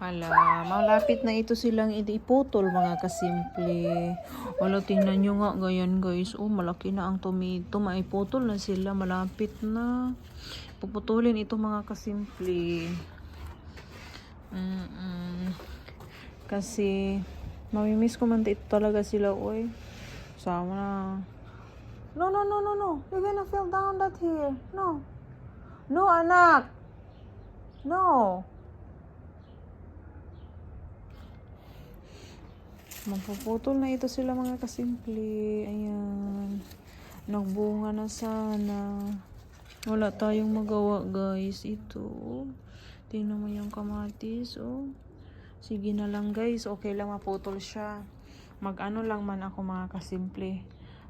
Hala, malapit na ito silang iputol mga kasimple. Wala, tingnan nyo nga ganyan guys. Oh, malaki na ang tomato. Maiputol na sila. Malapit na. Puputulin ito mga kasimple. Mm-mm. Kasi, mamimiss ko man ito talaga sila, oy. Sama na. No, no, no, no, no. You're gonna fall down that here. No. No, anak. No. Magpuputol na ito sila mga kasimple. Ayan. Nagbunga na sana. Wala tayong magawa guys. Ito. Tingnan mo yung kamatis. Oh. Sige na lang guys. Okay lang maputol siya. Mag-ano lang man ako mga kasimple.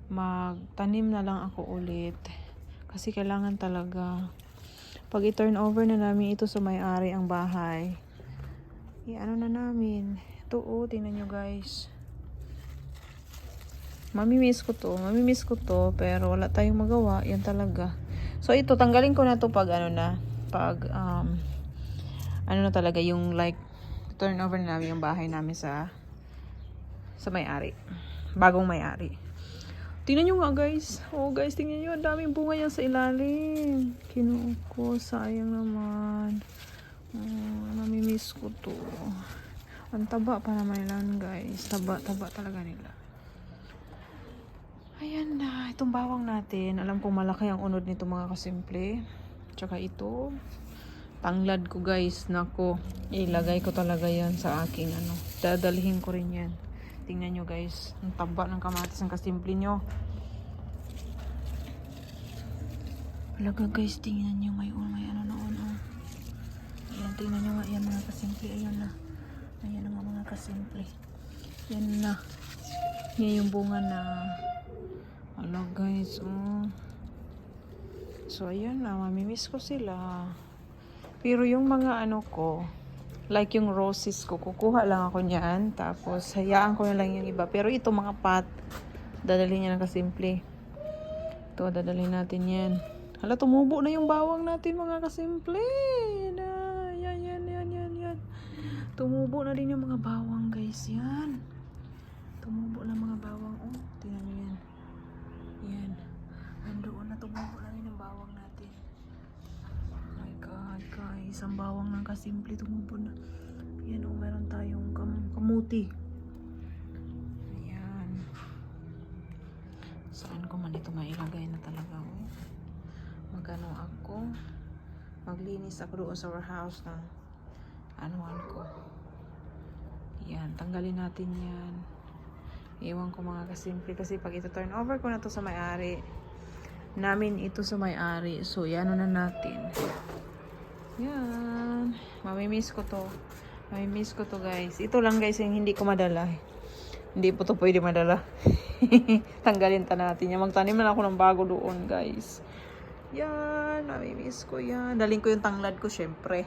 Magtanim na lang ako ulit. Kasi kailangan talaga. Pag i-turn over na namin ito sa may-ari ang bahay. I-ano na namin. Ito oh, tingnan nyo guys. Mamimiss ko to. Mamimiss ko to. Pero wala tayong magawa. Yan talaga. So ito, tanggalin ko na to pag ano na. Pag, um, ano na talaga yung like, turn over na namin yung bahay namin sa, sa may-ari. Bagong may-ari. Tingnan nyo nga guys. Oh guys, tingnan nyo. Ang daming bunga yan sa ilalim. Kinuha ko. Sayang naman. Oh, namimiss ko to. Ang taba pa naman nila guys. Taba, taba talaga nila. Ayan na. Itong bawang natin. Alam kong malaki ang unod nito mga kasimple. Tsaka ito. Tanglad ko guys. Nako. Ilagay ko talaga yan sa aking ano. Dadalhin ko rin yan. Tingnan nyo guys. Ang taba ng kamatis ng kasimple nyo. Talaga guys. Tingnan nyo. May, may ano na ano. Ayan. Tingnan nyo. Ayan mga kasimple. Ayan na. Ayan na nga mga kasimple. Yan na. Yan yung bunga na. Ala guys. Oh. So ayan na. Mamimiss ko sila. Pero yung mga ano ko, like yung roses ko, kukuha lang ako niyan. Tapos, hayaan ko na lang yung iba. Pero ito mga pot, dadalhin niya ng kasimple. Ito, dadalhin natin yan. Hala, tumubo na yung bawang natin mga kasimple. Na, yan, yan, yan, yan, yan. Tumubo na din yung mga bawang guys. Yan. Tumubo na mga bawang. Oh, tingnan nyo yan. Yan. Nandoon na tumubo na rin yung bawang natin. My God, guys. Ang bawang ng kasimple tumubo na. Yan, oh, meron tayong kam kamuti. Ayan. Saan ko man ito mailagay na talaga, oh. Magano ako. Maglinis ako doon sa warehouse ng anuan ko. Yan, tanggalin natin yan. Iwan ko mga kasimple kasi pag ito turn over ko na to sa may-ari, namin ito sa may-ari. So, yan na natin. Yan. Mamimiss ko to. Mamimiss ko to guys. Ito lang guys yung hindi ko madala. Hindi po to pwede madala. Tanggalin ta natin yan. Magtanim na ako ng bago doon guys. Yan. Mamimiss ko yan. Daling ko yung tanglad ko syempre.